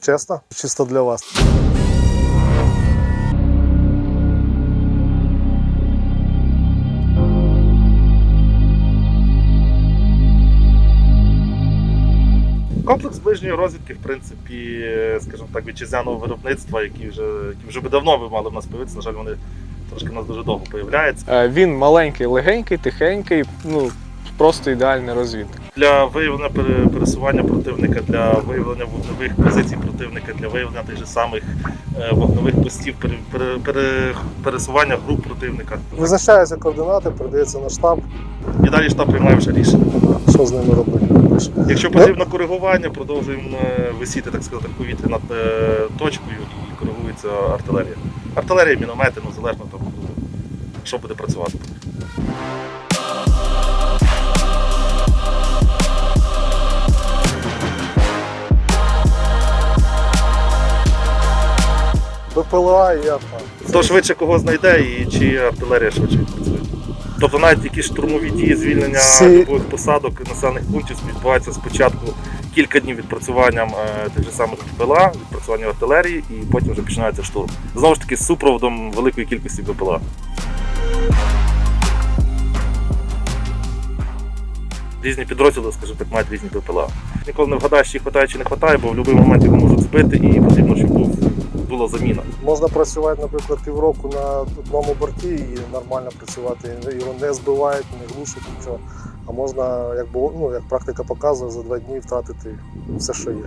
Чесно, чисто для вас. Комплекс ближньої розвідки, в принципі, скажімо так, вітчизняного виробництва, які вже, які вже би давно би мали в нас появитися. На жаль, вони трошки в нас дуже довго появляються. Е, Він маленький, легенький, тихенький, ну просто ідеальний розвідник. Для виявлення пересування противника, для виявлення вогневих позицій противника, для виявлення тих же самих е, вогневих постів, пере, пере, пере- пересування груп противника. Визначаються координати, передається на штаб, І далі штаб приймає вже рішення. що з ними робити. Якщо потрібно коригування, продовжуємо е, висіти, так сказати, в повітрі над е, точкою і коригується артилерія. Артилерія, міномети, ну залежно там, що буде працювати. БПЛА і АРПА. Хто швидше кого знайде і чи артилерія швидше відпрацює. Тобто навіть якісь штурмові дії, звільнення Всі- любих посадок населених пунктів відбуваються спочатку кілька днів відпрацюванням е, тих же самих БПЛА, відпрацювання артилерії, і потім вже починається штурм. Знову ж таки, з супроводом великої кількості БПЛА. Різні підрозділи, скажімо так, мають різні БПЛА. Ніколи не вгадаєш, чи хватає, чи не хватає, бо в будь-який момент його можуть збити і потрібно, щоб був, була заміна. Можна працювати, наприклад, півроку на одному борті і нормально працювати. Його не збивають, не глушать нічого. А можна, як було, ну, як практика показує, за два дні втратити все, що є.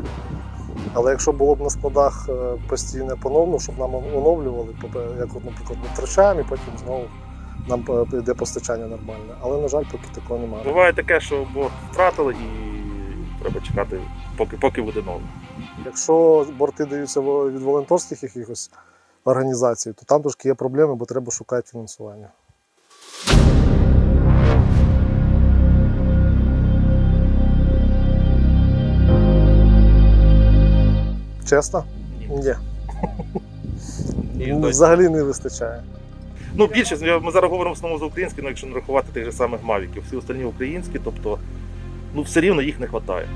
Але якщо було б на складах е, постійне поновно, щоб нам оновлювали, як, от, наприклад, ми втрачаємо і потім знову нам е, йде постачання нормальне. Але, на жаль, поки такого немає. Буває таке, що борт втратили і треба чекати, поки, поки буде новий. Якщо борти даються від волонтерських якихось організацій, то там трошки є проблеми, бо треба шукати фінансування. Чесно? Ні. Ні. Тобто, Взагалі не вистачає. ну, більшість, ми зараз говоримо в основному за українські, ну, якщо не рахувати тих же самих мавіків. Всі остальні українські, тобто ну, все рівно їх не вистачає.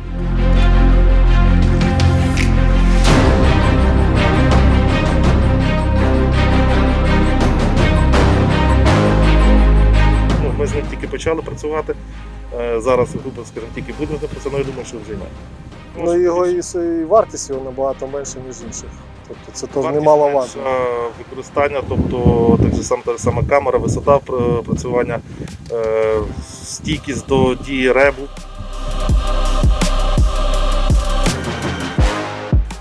Почали працювати. Е, Зараз, грубо скажімо, тільки ним працювати, але я думаю, що вже йме. Ну, його і, і вартість його набагато менше, ніж інших. Тобто це теж немаловажно. менша, Використання, тобто так же сам та сама камера, висота працювання, е, стійкість до дії ребу.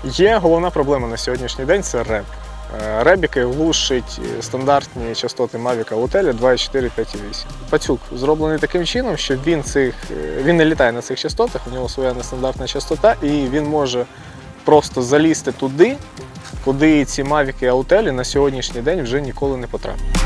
Є головна проблема на сьогоднішній день це реб. Е, Реб, глушить стандартні частоти Mavic Autel 2,4 5,8. Пацюк зроблений таким чином, що він цих е, він не літає на цих частотах, у нього своя нестандартна частота, і він може просто залізти туди, куди ці Mavic Autel на сьогоднішній день вже ніколи не потраплять.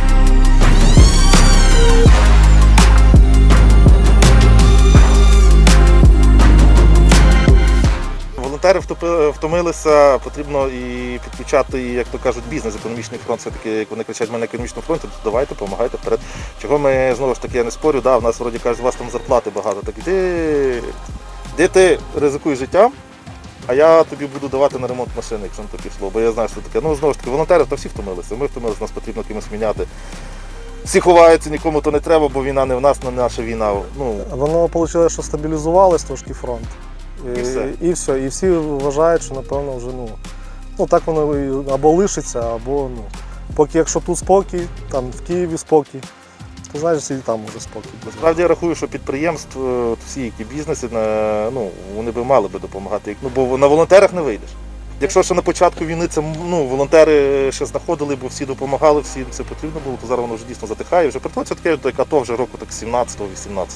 Волонтери втомилися, потрібно і підключати, як то кажуть, бізнес, економічний фронт. Все-таки, як вони кричать, ми на економічному фронті, то давайте, допомагайте вперед. Чого ми знову ж таки я не спорю, да, в нас вроді кажуть, у вас там зарплати багато. Так іди, де ти ризикуєш життям, а я тобі буду давати на ремонт машини, якщо на то пішло. Бо я знаю, що таке. Ну знову ж таки, волонтери то всі втомилися. Ми втомилися, нас потрібно кимось міняти. Всі ховаються, нікому то не треба, бо війна не в нас, не наша війна. Ну, Воно вийшло, що стабілізувалось трошки фронт. І все. і все. І всі вважають, що напевно вже ну, ну так воно і або лишиться, або ну. Поки якщо тут спокій, там в Києві спокій, то значить і там може спокій. Насправді я рахую, що підприємств, е, всі, які бізнеси, на- ну, вони би мали би допомагати. Ну, бо на волонтерах не вийдеш. Якщо ще на початку війни це ну, волонтери ще знаходили, бо всі допомагали, всім це потрібно було, то зараз воно вже дійсно затихає. Вже приходиться таке, як АТО вже року так 17-18.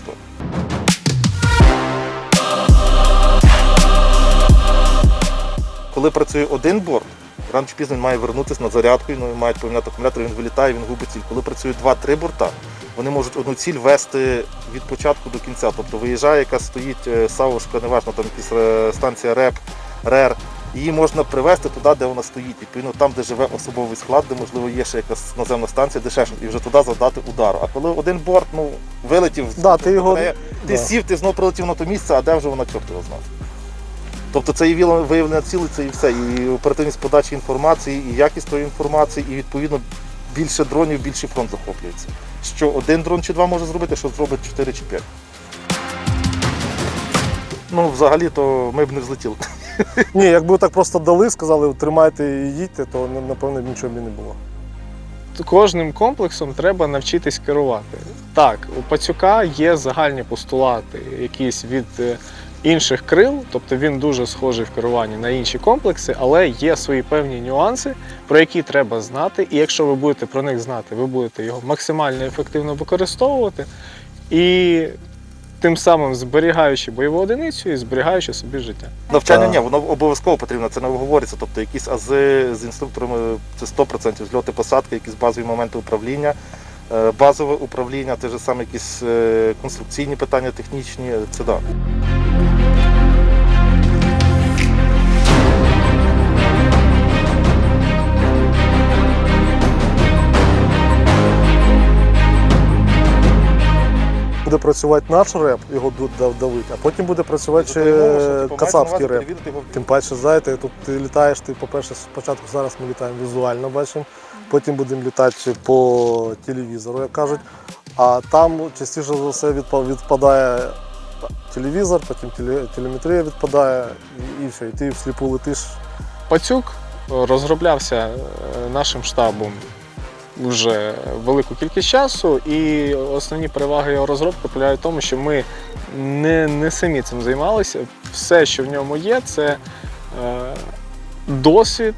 Коли працює один борт, рано чи пізно він має вернутися на зарядку, ну, мають поміняти акумулятор, він вилітає, він губить ціль. Коли працює два-три борта, вони можуть одну ціль вести від початку до кінця. Тобто виїжджає, яка стоїть е, савушка, неважно, там якась е, станція РЕП, РЕР. Її можна привезти туди, де вона стоїть. Відповідно, там, де живе особовий склад, де можливо є ще якась наземна станція, дешевше, і вже туди завдати удару. А коли один борт ну, вилетів, Да, ти його- ти да. сів, ти знов прилетів на то місце, а де вже вона чорт його знав. Тобто це і виявлення цілей, це і все. І оперативність подачі інформації, і якість тої інформації, і відповідно більше дронів, більший фронт захоплюється. Що один дрон чи два може зробити, що зробить 4 чи 5. Ну, взагалі, то ми б не взлетіли. Ні, якби так просто дали, сказали, тримайте і їдьте, то ну, напевно нічого б і не було. Кожним комплексом треба навчитись керувати. Так, у пацюка є загальні постулати, якісь від е, інших крил, тобто він дуже схожий в керуванні на інші комплекси, але є свої певні нюанси, про які треба знати. І якщо ви будете про них знати, ви будете його максимально ефективно використовувати і тим самим зберігаючи бойову одиницю і зберігаючи собі життя. Навчання ні, воно обов'язково потрібно, це не обговорюється. Тобто якісь ази з інструкторами це 100%, зльоти посадки, якісь базові моменти управління, е, базове управління, те ж саме якісь е, конструкційні питання, технічні, це да. Буде працювати наш реп, його давить, а потім буде працювати ще кацапський реп. Тим паче, знаєте, тут ти літаєш, ти, по-перше, спочатку зараз ми літаємо візуально, бачимо, потім будемо літати по телевізору, як кажуть. А там частіше за все відпа- відпадає телевізор, потім телеметрія відпадає, і, і все, і ти всліпу летиш. Пацюк розроблявся е, нашим штабом вже велику кількість часу, і основні переваги його розробки полягають в тому, що ми не, не самі цим займалися. Все, що в ньому є, це е, досвід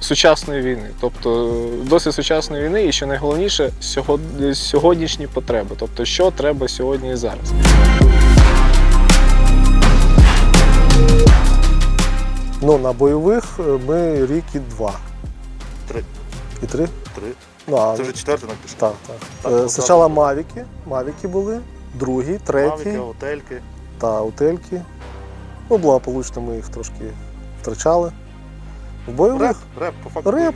сучасної війни. Тобто досвід сучасної війни, і що найголовніше, сьогоднішні потреби. Тобто, що треба сьогодні і зараз. Ну, на бойових е, ми рік і два. Три. І три? Три. Ну, а, Це вже четвертий нам так, так. Так, Е, Спочатку мавіки, мавіки були, другий, третій. Мавіки, готельки. та утельки. Ну, благополучно ми їх трошки втрачали. В бойових Реп, реп, по факту. Реп.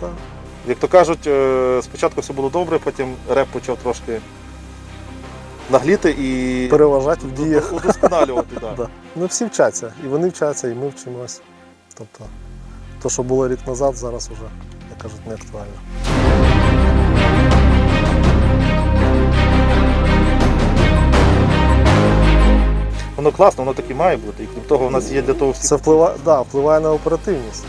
Так. Як то кажуть, е, спочатку все було добре, потім реп почав трошки нагліти і переважати в діях. удосконалювати. Да. Да. Ну, всі вчаться, і вони вчаться, і ми вчимось. Тобто, то, що було рік назад, зараз як кажуть, не актуально. Воно класно, воно так і має бути. І крім того, у нас є для того всі. Це впливає, да, впливає на оперативність.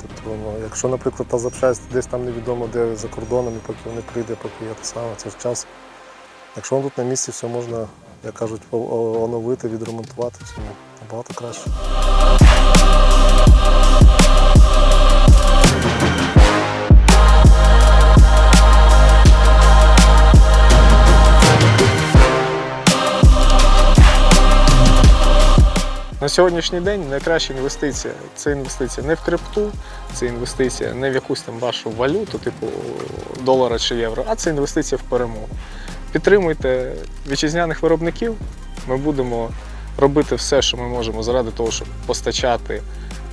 Тобто, ну, якщо, наприклад, та запчасть десь там невідомо де за кордоном, і поки вони прийде, поки є те саме, це ж час. Якщо воно тут на місці, все можна, як кажуть, оновити, відремонтувати, це ну, набагато краще. На сьогоднішній день найкраща інвестиція це інвестиція не в крипту, це інвестиція не в якусь там вашу валюту, типу долара чи євро, а це інвестиція в перемогу. Підтримуйте вітчизняних виробників. Ми будемо робити все, що ми можемо заради того, щоб постачати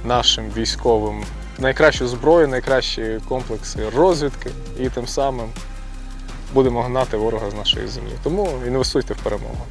нашим військовим найкращу зброю, найкращі комплекси розвідки і тим самим будемо гнати ворога з нашої землі. Тому інвестуйте в перемогу.